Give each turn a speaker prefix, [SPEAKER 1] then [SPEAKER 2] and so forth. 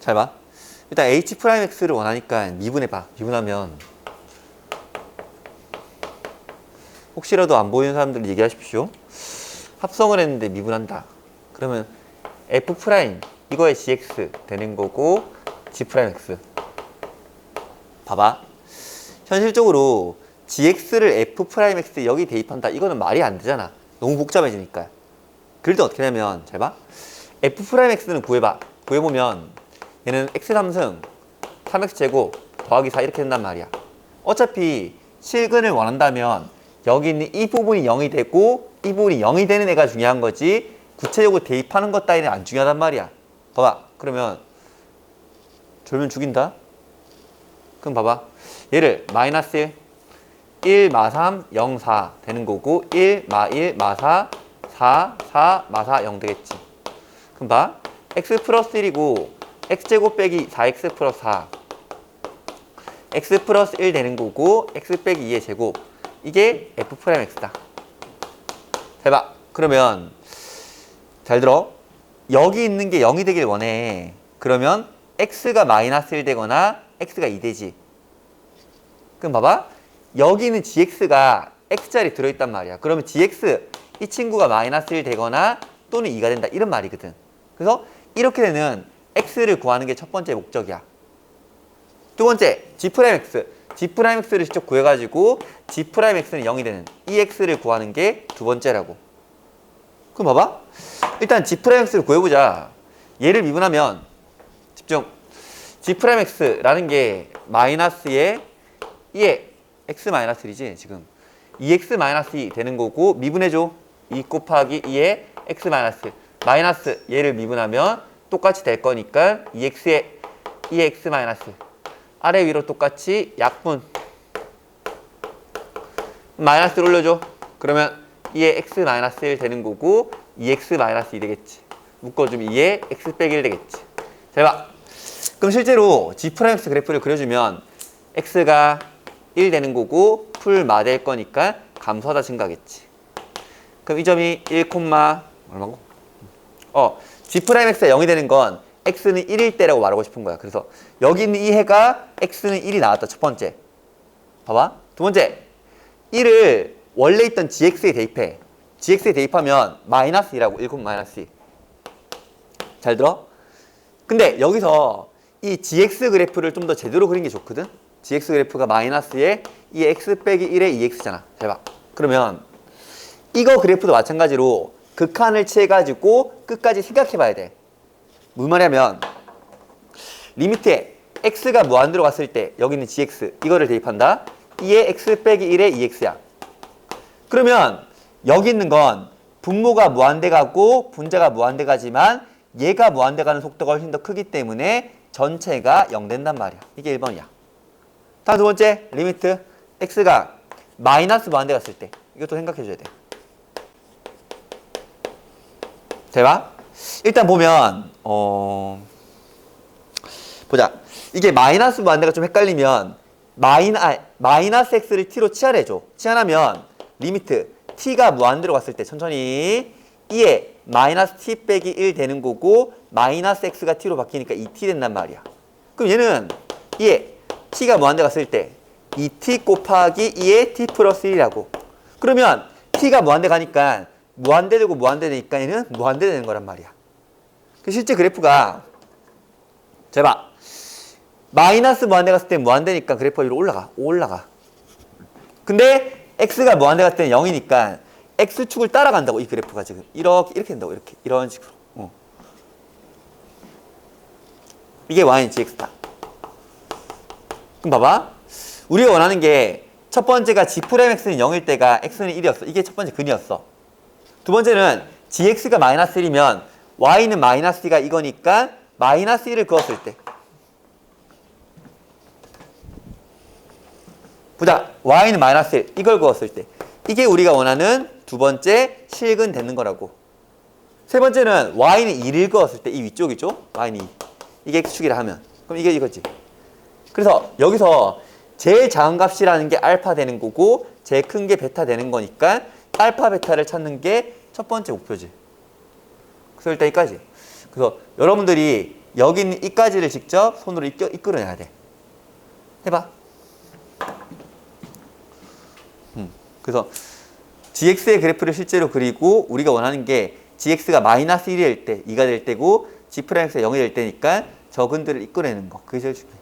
[SPEAKER 1] 잘 봐. 일단 h 프라임 x를 원하니까 미분해 봐. 미분하면 혹시라도 안 보이는 사람들 얘기하십시오. 합성을 했는데 미분한다. 그러면 f 프라임 이거의 gx 되는 거고 g 프라임 x. 봐봐. 현실적으로 gx를 f 프라임 x 여기 대입한다. 이거는 말이 안 되잖아. 너무 복잡해지니까. 그럴 때 어떻게 하냐면 잘 봐. f 프라임 x는 구해봐. 구해보면 얘는 x 3승 3x 제곱 더하기 4 이렇게 된단 말이야. 어차피 실근을 원한다면 여기 있는 이 부분이 0이 되고 이 부분이 0이 되는 애가 중요한 거지 구체적으로 대입하는 것 따위는 안 중요하단 말이야. 봐봐. 그러면 졸면 죽인다? 그럼 봐봐. 얘를 마이너스 1, 1, 마 3, 0, 4 되는 거고 1, 마 1, 마 4, 4, 4, 마 4, 0 되겠지. 그럼 봐. x 플러스 1이고 x제곱 빼기 4x 플러스 4 x 플러스 1 되는 거고 x 빼기 2의 제곱 이게 f 프라임 x다. 대박. 그러면 잘 들어. 여기 있는 게 0이 되길 원해. 그러면 x가 마이너스 1 되거나 x가 2 되지. 그럼 봐봐. 여기는 gx가 x자리 들어있단 말이야. 그러면 gx 이 친구가 마이너스 1 되거나 또는 2가 된다. 이런 말이거든. 그래서 이렇게 되는 x를 구하는 게 첫 번째 목적이야. 두 번째, g 프라임 x. g 프라임 x를 직접 구해 가지고 g 프라임 x는 0이 되는 이 x를 구하는 게 두 번째라고. 그럼 봐봐. 일단 g 프라임 x를 구해 보자. 얘를 미분하면 집중. g 프라임 x라는 게 마이너스에 2에 x 마이너스 1이지 지금 2x 마이너스 2 되는 거고 미분해 줘 2 곱하기 2에 x 마이너스 마이너스 얘를 미분하면 똑같이 될 거니까 2x에 2x 마이너스 아래 위로 똑같이 약분 마이너스를 올려줘. 그러면 2에 x 마이너스 1 되는 거고 2x 마이너스 2 되겠지. 묶어주면 2에 x 빼기 1 되겠지. 잘 봐. 그럼 실제로 g 프라임 x 그래프를 그려주면 x가 1 되는 거고 풀마 될 거니까 감소하다 증가겠지 그럼 이 점이 1, 얼마고? 어, g 프라임 x가 0이 되는 건 x는 1일 때라고 말하고 싶은 거야. 그래서 여기 있는 이 해가 x는 1이 나왔다. 첫 번째. 봐봐. 두 번째. 1을 원래 있던 gx에 대입해. gx에 대입하면 마이너스 2라고 1, 마이너스 2. 잘 들어? 근데 여기서 이 gx 그래프를 좀 더 제대로 그린 게 좋거든? gx 그래프가 마이너스에 이 x 빼기 1에 2x잖아. 잘 봐. 그러면 이거 그래프도 마찬가지로 극한을 취해가지고 끝까지 생각해 봐야 돼. 무슨 말이냐면 리미트에 x가 무한대로 갔을 때 여기 있는 gx 이거를 대입한다. 2에 x 빼기 1에 2x야. 그러면 여기 있는 건 분모가 무한대 가고 분자가 무한대 가지만 얘가 무한대 가는 속도가 훨씬 더 크기 때문에 전체가 0 된단 말이야. 이게 1번이야. 다음 두 번째 리미트 x가 마이너스 무한대 갔을 때 이것도 생각해 줘야 돼. 대박. 일단 보면 어 보자. 이게 마이너스 무한대가 좀 헷갈리면 마이너 아, 마이너스 x를 t로 치환해 줘. 치환하면 리미트 t가 무한대로 갔을 때 천천히 2에 마이너스 t 빼기 1 되는 거고 마이너스 x가 t로 바뀌니까 2t 된단 말이야. 그럼 얘는 2에 t가 무한대 갔을 때 2t 곱하기 2에 t 플러스 1이라고. 그러면 t가 무한대 가니까 무한대 되고 무한대 되니까 얘는 무한대 되는 거란 말이야. 그 실제 그래프가 잘 봐. 마이너스 무한대 갔을 때 무한대니까 그래프가 위로 올라가. 올라가. 근데 x가 무한대 갔을 때는 0이니까 x축을 따라간다고 이 그래프가 지금 이렇게 이렇게 된다고 이렇게 이런 식으로. 어. 이게 y는 gx다. 그럼 봐봐. 우리가 원하는 게 첫 번째가 g 프라임 x는 0일 때가 x는 1이었어. 이게 첫 번째 근이었어. 두 번째는 gx가 마이너스 1이면 y는 마이너스 2가 이거니까 마이너스 1을 그었을 때. 보자. y는 마이너스 1 이걸 그었을 때. 이게 우리가 원하는 두 번째 실근 되는 거라고. 세 번째는 y는 2를 그었을 때. 이 위쪽이죠? y는 2 이게 x축이라 하면. 그럼 이게 이거지. 그래서 여기서 제일 작은 값이라는 게 알파 되는 거고 제일 큰 게 베타 되는 거니까 알파 베타를 찾는 게 첫 번째 목표지 그래서 일단 이까지. 그래서 여러분들이 여기 있는 이까지를 직접 손으로 이끌, 이끌어내야 돼. 해봐. 음, 그래서 gx의 그래프를 실제로 그리고 우리가 원하는 게 gx가 마이너스 1이 될 때, 2가 될 때고 g 프라임스가 0이 될 때니까 저근들을 이끌어내는 거. 그게 제일 중요해.